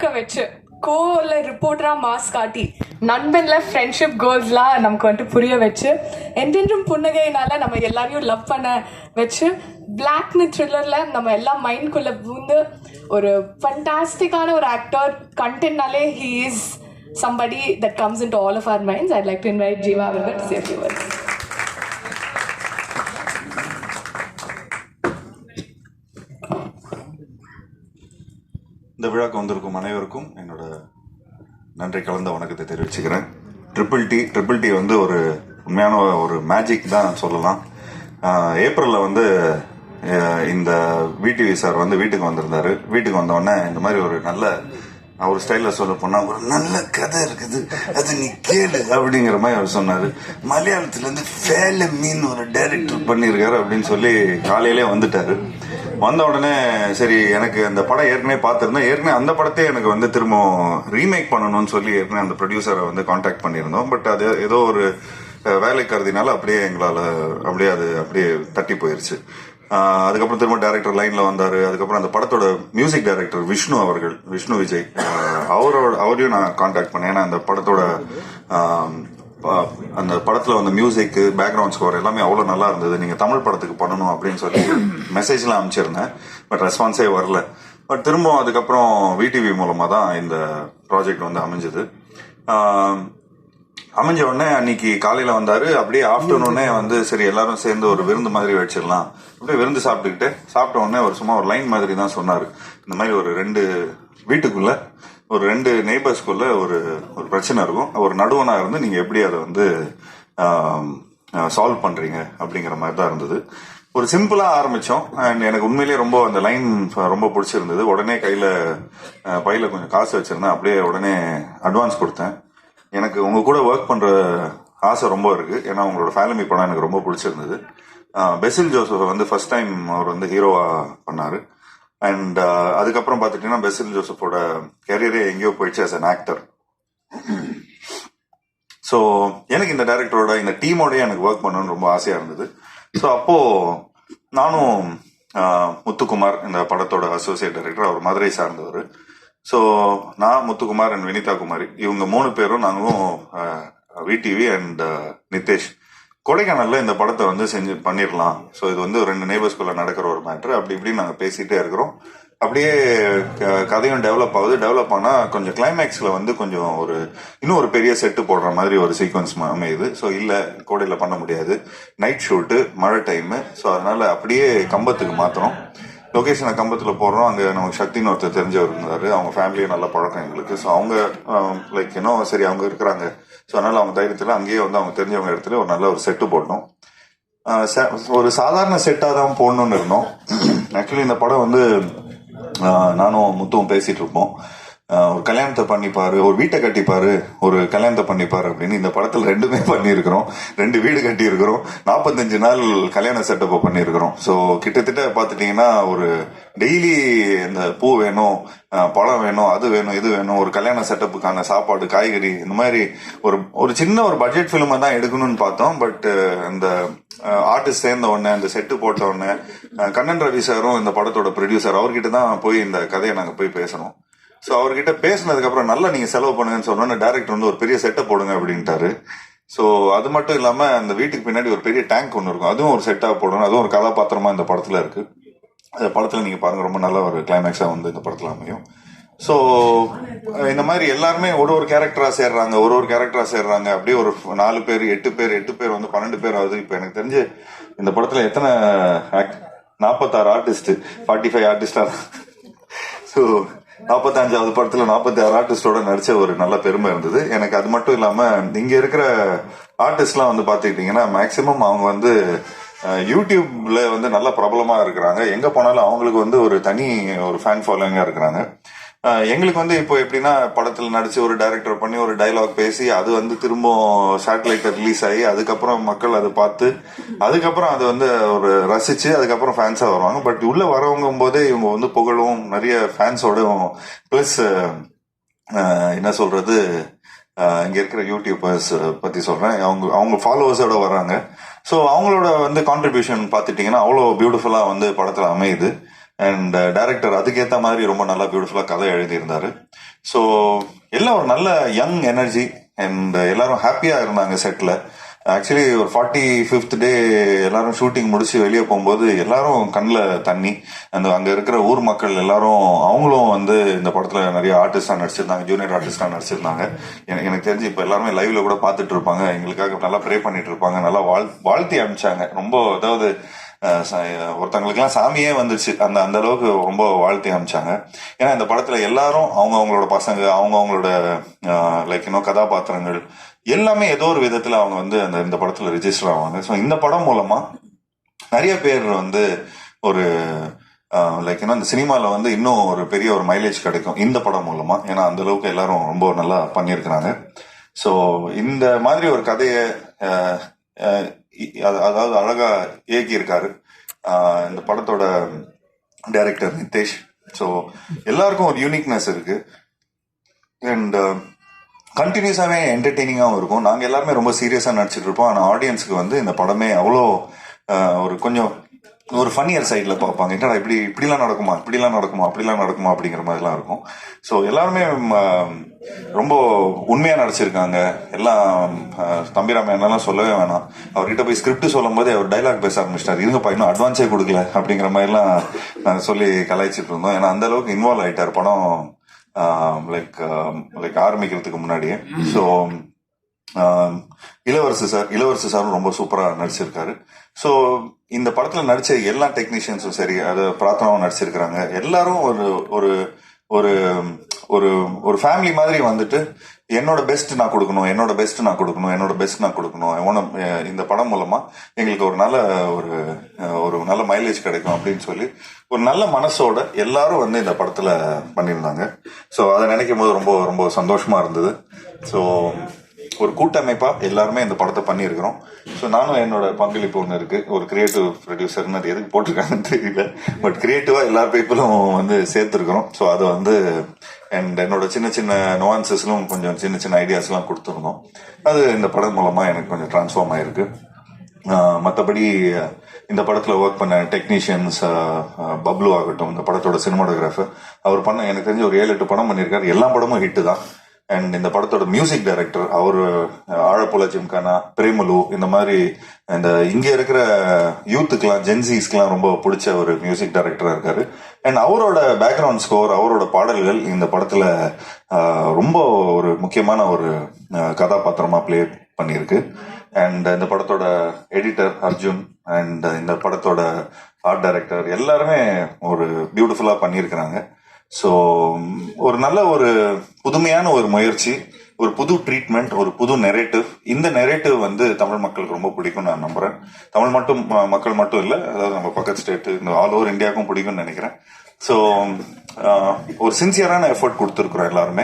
இருக்க வச்சு கோல ரிப்போர்ட்டராக மாஸ் காட்டி நண்பனில் ஃப்ரெண்ட்ஷிப் கோல்ஸ்லாம் நமக்கு வந்துட்டு புரிய வச்சு என்றென்றும் புன்னகையினால நம்ம எல்லாரையும் லவ் பண்ண வச்சு பிளாக்னு த்ரில்லரில் நம்ம எல்லாம் மைண்ட்குள்ளே பூந்து ஒரு ஃபண்டாஸ்டிக்கான ஒரு actor கண்டென்ட்னாலே he is somebody that comes in to all of minds. Minds like like to invite Jeeva to say a இந்த விழாக்கு வந்திருக்கும் அனைவருக்கும் என்னோட நன்றி கலந்த வணக்கத்தை தெரிவிச்சுக்கிறேன். ட்ரிபிள் டி ட்ரிபிள் டி வந்து ஒரு உண்மையான ஒரு மேஜிக் தான் சொல்லலாம். ஏப்ரலில் வந்து இந்த விடிவி சார் வந்து வீட்டுக்கு வந்திருந்தாரு. வீட்டுக்கு வந்தோடனே இந்த மாதிரி ஒரு நல்ல அவர் ஸ்டைலில் சொல்ல போனால் ஒரு நல்ல கதை இருக்குது. அது நீ கேளு அப்படிங்கிற மாதிரி அவர் சொன்னார். மலையாளத்துலேருந்து ஃபேல மீன் ஒரு டைரக்டர் பண்ணியிருக்காரு அப்படின்னு சொல்லி காலையிலே வந்துட்டார். வந்த உடனே சரி எனக்கு அந்த படம் ஏற்கனவே பார்த்துருந்தேன் ஏற்கனவே அந்த படத்தையே எனக்கு வந்து திரும்ப ரீமேக் பண்ணணும்னு சொல்லி ஏற்கனவே அந்த ப்ரொடியூசரை வந்து காண்டாக்ட் பண்ணியிருந்தோம். பட் அது ஏதோ ஒரு வேலை கருதினால அப்படியே எங்களால் அப்படியே அது அப்படியே தட்டி போயிருச்சு. அதுக்கப்புறம் திரும்ப டேரக்டர் லைன்ல வந்தார். அதுக்கப்புறம் அந்த படத்தோட மியூசிக் டைரக்டர் விஷ்ணு அவர்கள் விஷ்ணு விஜய் அவரோட அவரையும் நான் காண்டாக்ட் பண்ணேன். ஏன்னா அந்த படத்தோட அந்த படத்துல வந்த மியூசிக் பேக்ரவுண்ட் ஸ்கோர் எல்லாமே அவ்வளவு நல்லா இருந்தது. நீங்க தமிழ் படத்துக்கு பண்ணணும் அப்படின்னு சொல்லி மெசேஜ்லாம் அனுப்பிச்சிருந்தேன். பட் ரெஸ்பான்ஸே வரல. பட் திரும்ப அதுக்கப்புறம் விடிவி மூலமா தான் இந்த ப்ராஜெக்ட் வந்து அமைஞ்சது. அமைஞ்ச உடனே அன்னைக்கு காலையில வந்தாரு. அப்படியே ஆஃப்டர்நூனே வந்து சரி எல்லாரும் சேர்ந்து ஒரு விருந்து மாதிரி வச்சிடலாம். அப்படியே விருந்து சாப்பிட்டுக்கிட்டு சாப்பிட்ட உடனே ஒரு சும்மா ஒரு லைன் மாதிரி தான் சொன்னாரு. இந்த மாதிரி ஒரு ரெண்டு வீட்டுக்குள்ள ஒரு ரெண்டு நெய்பர்ஸ்குள்ள ஒரு ஒரு பிரச்சனை இருக்கும். ஒரு நடுவனாக இருந்து நீங்கள் எப்படி அதை வந்து சால்வ் பண்ணுறீங்க அப்படிங்கிற மாதிரி தான் இருந்தது. ஒரு சிம்பிளாக ஆரம்பித்தோம் அண்ட் எனக்கு உண்மையிலேயே ரொம்ப அந்த லைன் ரொம்ப பிடிச்சிருந்தது. உடனே கையில் பையில் கொஞ்சம் காசு வச்சிருந்தேன். அப்படியே உடனே அட்வான்ஸ் கொடுத்தேன். எனக்கு உங்கள் கூட ஒர்க் பண்ணுற ஆசை ரொம்ப இருக்குது ஏன்னா உங்களோட ஃபேலமி படம் எனக்கு ரொம்ப பிடிச்சிருந்தது. பெசில் ஜோசஃப் வந்து ஃபர்ஸ்ட் டைம் அவர் வந்து ஹீரோவாக பண்ணார். அண்ட் uh, அதுக்கப்புறம் பார்த்துட்டீங்கன்னா பெசில் ஜோசப்போட கேரியரே எங்கேயோ போயிடுச்சு ஆஸ் அன் ஆக்டர் ஸோ எனக்கு இந்த டைரக்டரோட இந்த டீமோடய எனக்கு ஒர்க் பண்ணணும்னு ரொம்ப ஆசையாக இருந்தது. ஸோ அப்போது நானும் முத்துக்குமார் இந்த படத்தோட அசோசியேட் டைரக்டர் அவர் மதுரை சார்ந்தவர். ஸோ நான் முத்துக்குமார் அண்ட் வினிதா குமாரி இவங்க மூணு பேரும் நாங்களும் விடிவி அண்ட் நிதேஷ் கொடைக்கானலில் இந்த படத்தை வந்து செஞ்சு பண்ணிடலாம் ஸோ இது வந்து ஒரு ரெண்டு நேபர்ஸ்குள்ளே நடக்கிற ஒரு மேட்ரு அப்படி இப்படி நாங்கள் பேசிகிட்டே இருக்கிறோம். அப்படியே க- கதையும் டெவலப் ஆகுது. டெவலப் ஆனால் கொஞ்சம் கிளைமேக்ஸில் வந்து கொஞ்சம் ஒரு இன்னும் ஒரு பெரிய செட்டு போடுற மாதிரி ஒரு சீக்வன்ஸ் அமையுது. ஸோ இல்லை கோடையில் பண்ண முடியாது. நைட் ஷூட்டு மழை டைமு ஸோ அதனால் அப்படியே கம்பத்துக்கு மாற்றுறோம் லொகேஷனை கம்பத்தில் போடுறோம் அங்கே நமக்கு சக்தின்னு ஒருத்தர் தெரிஞ்சவர் இருந்தார். அவங்க ஃபேமிலியும் நல்ல பழக்கம் எங்களுக்கு. ஸோ அவங்க um, லைக் இன்னும் சரி அவங்க இருக்கிறாங்க. ஸோ அதனால் அவங்க தைரியத்தில் அங்கேயே வந்து அவங்க தெரிஞ்சவங்க இடத்துல ஒரு நல்ல ஒரு செட்டு போட்டோம் ச- ஒரு சாதாரண செட்டாக தான் போடணும்னு இருந்தோம். ஆக்சுவலி இந்த படம் வந்து நானும் முத்துவும் பேசிகிட்டு இருப்போம். ஒரு கல்யாணத்தை பண்ணிப்பார் ஒரு வீட்டை கட்டிப்பார் ஒரு கல்யாணத்தை பண்ணிப்பார் அப்படின்னு இந்த படத்தில் ரெண்டுமே பண்ணியிருக்கிறோம். ரெண்டு வீடு கட்டியிருக்கிறோம். நாற்பத்தஞ்சு நாள் கல்யாண செட்டப்பை பண்ணியிருக்கிறோம். ஸோ கிட்டத்தட்ட பார்த்துட்டிங்கன்னா ஒரு டெய்லி இந்த பூ வேணும் பழம் வேணும் அது வேணும் இது வேணும் ஒரு கல்யாண செட்டப்புக்கான சாப்பாடு காய்கறி இந்த மாதிரி ஒரு ஒரு சின்ன ஒரு பட்ஜெட் ஃபிலிமை தான் எடுக்கணும்னு பார்த்தோம். பட் அந்த ஆர்டிஸ்ட் சேர்ந்த உடனே அந்த செட்டு போட்ட உடனே கண்ணன் ரவி சாரும் இந்த படத்தோட ப்ரொடியூசர் அவர்கிட்ட தான் போய் இந்த கதையை நாங்கள் போய் பேசணும். ஸோ அவர்கிட்ட பேசினதுக்கப்புறம் நல்லா நீங்கள் செலவு பண்ணுங்கன்னு சொன்னோன்னே டேரக்டர் வந்து ஒரு பெரிய செட்டப் போடுங்க அப்படின்ட்டாரு. ஸோ அது மட்டும் இல்லாமல் அந்த வீட்டுக்கு பின்னாடி ஒரு பெரிய டேங்க் ஒன்று இருக்கும். அதுவும் ஒரு செட்டாக போடணும். அதுவும் ஒரு கதாபாத்திரமாக இந்த படத்தில் இருக்கு. அந்த படத்தில் நீங்கள் பாருங்க ரொம்ப நல்ல ஒரு கிளைமேக்ஸாக வந்து இந்த படத்தில் அமையும். ஸோ இந்த மாதிரி எல்லாருமே ஒரு ஒரு கேரக்டராக சேர்றாங்க ஒரு ஒரு கேரக்டராக சேர்றாங்க. அப்படியே ஒரு நாலு பேர் எட்டு பேர் எட்டு பேர் வந்து பன்னெண்டு பேர் ஆகுது. இப்போ எனக்கு தெரிஞ்சு இந்த படத்தில் எத்தனை நாற்பத்தாறு ஆர்டிஸ்ட் ஃபார்ட்டி ஃபைவ் ஆர்டிஸ்டாக ஸோ நாற்பத்தஞ்சாவது படத்துல நாற்பத்தி ஆறு ஆர்டிஸ்டோட நடிச்ச ஒரு நல்ல பெருமை இருந்தது. எனக்கு அது மட்டும் இல்லாம இங்க இருக்கிற ஆர்டிஸ்ட்லாம் வந்து பாத்துக்கிட்டீங்கன்னா மேக்சிமம் அவங்க வந்து யூடியூப்ல வந்து நல்ல பிரபலமா இருக்கிறாங்க. எங்க போனாலும் அவங்களுக்கு வந்து ஒரு தனி ஒரு ஃபேன் ஃபாலோவிங்கா இருக்கிறாங்க. எங்களுக்கு வந்து இப்போ எப்படின்னா படத்தில் நடிச்சு ஒரு டைரக்டர் பண்ணி ஒரு டைலாக் பேசி அது வந்து திரும்ப சேட்டலைட்டை ரிலீஸ் ஆகி அதுக்கப்புறம் மக்கள் அதை பார்த்து அதுக்கப்புறம் அது வந்து ஒரு ரசிச்சு அதுக்கப்புறம் ஃபேன்ஸாக வருவாங்க. பட் உள்ள வரவங்க போதே இவங்க வந்து புகழும் நிறைய ஃபேன்ஸோட ப்ளஸ் என்ன சொல்றது இங்கே இருக்கிற யூடியூபர்ஸ் பற்றி சொல்கிறேன் அவங்க அவங்க ஃபாலோவர்ஸோட வராங்க. ஸோ அவங்களோட வந்து கான்ட்ரிபியூஷன் பார்த்துட்டிங்கன்னா அவ்வளோ பியூட்டிஃபுல்லாக வந்து படத்தில் அமையுது. அண்ட் டைரக்டர் அதுக்கேற்ற மாதிரி ரொம்ப நல்லா பியூட்டிஃபுல்லாக கதை எழுதியிருந்தாரு. ஸோ எல்லாம் ஒரு நல்ல யங் எனர்ஜி அண்ட் எல்லாரும் ஹாப்பியாக இருந்தாங்க செட்டில் ஆக்சுவலி ஒரு ஃபார்ட்டி ஃபிஃப்த் டே எல்லாரும் ஷூட்டிங் முடிச்சு வெளியே போகும்போது எல்லாரும் கண்ணில் தண்ணி. அந்த அங்கே இருக்கிற ஊர் மக்கள் எல்லாரும் அவங்களும் வந்து இந்த படத்தில் நிறைய ஆர்டிஸ்டாக நடிச்சிருந்தாங்க ஜூனியர் ஆர்டிஸ்டாக நடிச்சிருந்தாங்க. எனக்கு எனக்கு தெரிஞ்சு இப்போ எல்லாருமே லைவ்ல கூட பார்த்துட்டு இருப்பாங்க. எங்களுக்காக நல்லா ப்ரே பண்ணிட்டு இருப்பாங்க. நல்லா வாழ் வாழ்த்தி அனுப்பிச்சாங்க. ரொம்ப அதாவது ஒருத்தங்களுக்குலாம் சாமியே வந்துச்சு அந்த அந்த அளவுக்கு ரொம்ப வாழ்த்தி அமைச்சாங்க ஏன்னா இந்த படத்துல எல்லாரும் அவங்க அவங்களோட பசங்க அவங்க அவங்களோட லைக் இன்னும் கதாபாத்திரங்கள் எல்லாமே ஏதோ ஒரு விதத்துல அவங்க வந்து அந்த இந்த படத்துல ரிஜிஸ்டர் ஆவாங்க. ஸோ இந்த படம் மூலமா நிறைய பேர் வந்து ஒரு லைக் இன்னும் இந்த சினிமாவில் வந்து இன்னும் ஒரு பெரிய ஒரு மைலேஜ் கிடைக்கும் இந்த படம் மூலமா. ஏன்னா அந்த அளவுக்கு எல்லாரும் ரொம்ப நல்லா பண்ணியிருக்கிறாங்க. ஸோ இந்த மாதிரி ஒரு கதையை அதாவது அழகா இயக்கியிருக்காரு. இந்த படத்தோட டைரக்டர் நிதேஷ். ஸோ எல்லாருக்கும் ஒரு யூனிக்னஸ் இருக்கு. அண்ட் கண்டினியூஸாகவே என்டர்டெய்னிங்காகவும் இருக்கும். நாங்கள் எல்லாருமே ரொம்ப சீரியஸாக நடிச்சிட்டு இருப்போம். ஆனால் ஆடியன்ஸுக்கு வந்து இந்த படமே அவ்வளோ ஒரு கொஞ்சம் ஒரு ஃபன்னியர் சைடில் பார்ப்பாங்க என்னடா இப்படி இப்படிலாம் நடக்குமா? இப்படிலாம் நடக்குமா? அப்படிலாம் நடக்குமா? அப்படிங்கிற மாதிரிலாம் இருக்கும். ஸோ எல்லாருமே ரொம்ப உண்மையாக நடிச்சிருக்காங்க. எல்லாம் தம்பிராம என்னெல்லாம் சொல்லவே வேணாம். அவர்கிட்ட போய் ஸ்கிரிப்ட் சொல்லும் போதே அவர் டைலாக் பேச ஆரம்பிச்சிட்டார். இருங்கப்பா இன்னும் அட்வான்ஸே கொடுக்கல. அப்படிங்கிற மாதிரிலாம் நாங்கள் சொல்லி கலாய்ச்சிட்டு இருந்தோம். ஏன்னா அந்த அளவுக்கு இன்வால்வ் ஆயிட்டார். படம் லைக் லைக் ஆரம்பிக்கிறதுக்கு முன்னாடியே. ஸோ இளவரசு சார் இளவரசு சாரும் ரொம்ப சூப்பராக நடிச்சிருக்காரு. ஸோ இந்த படத்தில் நடித்த எல்லா டெக்னீஷியன்ஸும் சரி அது பிரார்த்தனாவும் நடிச்சிருக்கிறாங்க. எல்லாரும் ஒரு ஒரு ஒரு ஒரு ஒரு ஃபேமிலி மாதிரி வந்துட்டு என்னோட பெஸ்ட் நான் கொடுக்கணும் என்னோட பெஸ்ட் நான் கொடுக்கணும் என்னோட பெஸ்ட் நான் கொடுக்கணும் I இந்த படம் மூலமா எங்களுக்கு ஒரு நல்ல ஒரு ஒரு நல்ல மைலேஜ் கிடைக்கும் அப்படின்னு சொல்லி ஒரு நல்ல மனசோட எல்லாரும் வந்து இந்த படத்துல பண்ணியிருந்தாங்க. ஸோ அதை நினைக்கும் போது ரொம்ப ரொம்ப சந்தோஷமா இருந்தது. ஸோ ஒரு கூட்டமைப்பா எல்லாருமே இந்த படத்தை பண்ணியிருக்கிறோம். ஸோ நானும் என்னோட பங்களிப்பு ஒன்று இருக்கு. ஒரு கிரியேட்டிவ் ப்ரொடியூசர்னு அது எதுக்கு போட்டிருக்காங்கன்னு தெரியல. பட் கிரியேட்டிவா எல்லா பீப்புளும் வந்து சேர்த்துருக்கிறோம். ஸோ அதை வந்து அண்ட் என்னோட சின்ன சின்ன நுவான்சஸ்லும் கொஞ்சம் சின்ன சின்ன ஐடியாஸ்லாம் கொடுத்துருந்தோம். அது இந்த படம் மூலமா எனக்கு கொஞ்சம் ட்ரான்ஸ்ஃபார்ம் ஆயிருக்கு. மற்றபடி இந்த படத்தில் ஒர்க் பண்ண டெக்னீஷியன்ஸ் பப்ளு ஆகட்டும் இந்த படத்தோட சினிமாட்டோகிராஃபர் அவர் பண்ண எனக்கு தெரிஞ்ச ஒரு ஏழு எட்டு படம் பண்ணியிருக்காரு. எல்லா படமும் ஹிட்டு தான். அண்ட் இந்த படத்தோட மியூசிக் டைரக்டர் அவர் ஆழப்புல ஜிம்கானா பிரேமலு இந்த மாதிரி இந்த இங்கே இருக்கிற யூத்துக்கெலாம் ஜென்சிஸ்க்கெலாம் ரொம்ப பிடிச்ச ஒரு மியூசிக் டைரக்டராக இருக்காரு. அண்ட் அவரோட பேக்ரவுண்ட் ஸ்கோர் அவரோட பாடல்கள் இந்த படத்தில் ரொம்ப ஒரு முக்கியமான ஒரு கதாபாத்திரமாக ப்ளே பண்ணியிருக்கு. அண்ட் இந்த படத்தோட எடிட்டர் அர்ஜுன் அண்ட் இந்த படத்தோட ஆர்ட் டைரக்டர் எல்லாருமே ஒரு பியூட்டிஃபுல்லாக பண்ணியிருக்கிறாங்க. ஸோ ஒரு நல்ல ஒரு புதுமையான ஒரு முயற்சி ஒரு புது ட்ரீட்மெண்ட் ஒரு புது நெரேட்டிவ் இந்த நெரேட்டிவ் வந்து தமிழ் மக்களுக்கு ரொம்ப பிடிக்கும் நான் நம்புறேன். தமிழ் மட்டும் ம- மக்கள் மட்டும் இல்லை அதாவது நம்ம பக்கத்து ஸ்டேட்டு இந்த ஆல் ஓவர் இந்தியாவுக்கும் பிடிக்கும்னு நினைக்கிறேன். ஸோ ஒரு சின்சியரான எஃபர்ட் கொடுத்துருக்குறோம் எல்லாருமே.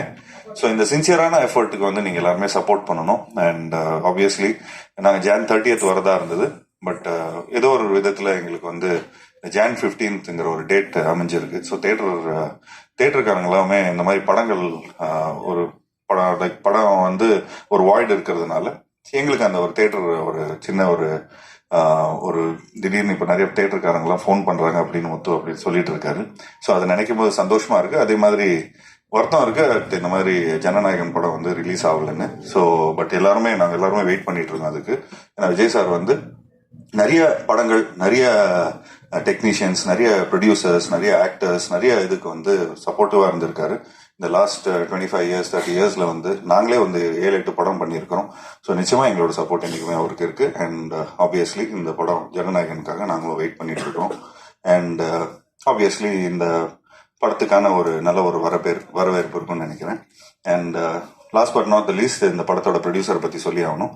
ஸோ இந்த சின்சியரான எஃபர்ட்டுக்கு வந்து நீங்கள் எல்லாருமே சப்போர்ட் பண்ணணும். அண்ட் ஆப்வியஸ்லி நாங்கள் ஜான் தேர்ட்டியத் வரதா இருந்தது. பட் ஏதோ ஒரு விதத்தில் எங்களுக்கு வந்து ஜான் ஃபிஃப்டீன்த்துங்கிற ஒரு டேட் அமைஞ்சிருக்கு. ஸோ தேட்டர் தேட்டருக்காரங்க எல்லாமே இந்த மாதிரி படங்கள் ஒரு படம் லைக் படம் வந்து ஒரு வாய்டு இருக்கிறதுனால எங்களுக்கு அந்த ஒரு தேட்டர் ஒரு சின்ன ஒரு ஒரு திடீர்னு இப்போ நிறைய தேட்டருக்காரங்களாம் ஃபோன் பண்ணுறாங்க அப்படின்னு முத்து அப்படின்னு சொல்லிட்டு இருக்காரு. ஸோ அதை நினைக்கும் போது சந்தோஷமாக இருக்குது அதே மாதிரி வருத்தம் இருக்குது இந்த மாதிரி ஜனநாயகன் படம் வந்து ரிலீஸ் ஆகலைன்னு. ஸோ பட் எல்லாருமே நாங்கள் எல்லாருமே வெயிட் பண்ணிட்டு இருக்கோம் அதுக்கு. ஏன்னா விஜய் சார் வந்து நிறைய படங்கள் நிறைய டெக்னீஷியன்ஸ் நிறைய ப்ரொடியூசர்ஸ் நிறைய ஆக்டர்ஸ் நிறைய இதுக்கு வந்து சப்போர்ட்டிவாக இருந்திருக்காரு. இந்த last twenty five years thirty இயர்ஸில் வந்து நாங்களே வந்து ஏழு எட்டு படம் பண்ணியிருக்கிறோம். ஸோ நிச்சயமாக எங்களோட சப்போர்ட் என்றைக்குமே அவருக்கு இருக்குது அண்ட் ஆப்வியஸ்லி இந்த படம் ஜனநாயகனுக்காக நாங்களும் வெயிட் பண்ணிட்டு இருக்கோம் அண்ட் ஆப்வியஸ்லி இந்த படத்துக்கான ஒரு நல்ல ஒரு வரவேற் வரவேற்பு இருக்கும்னு நினைக்கிறேன். And last but not the least இந்த படத்தோட ப்ரொடியூசரை பற்றி சொல்லி ஆகணும்.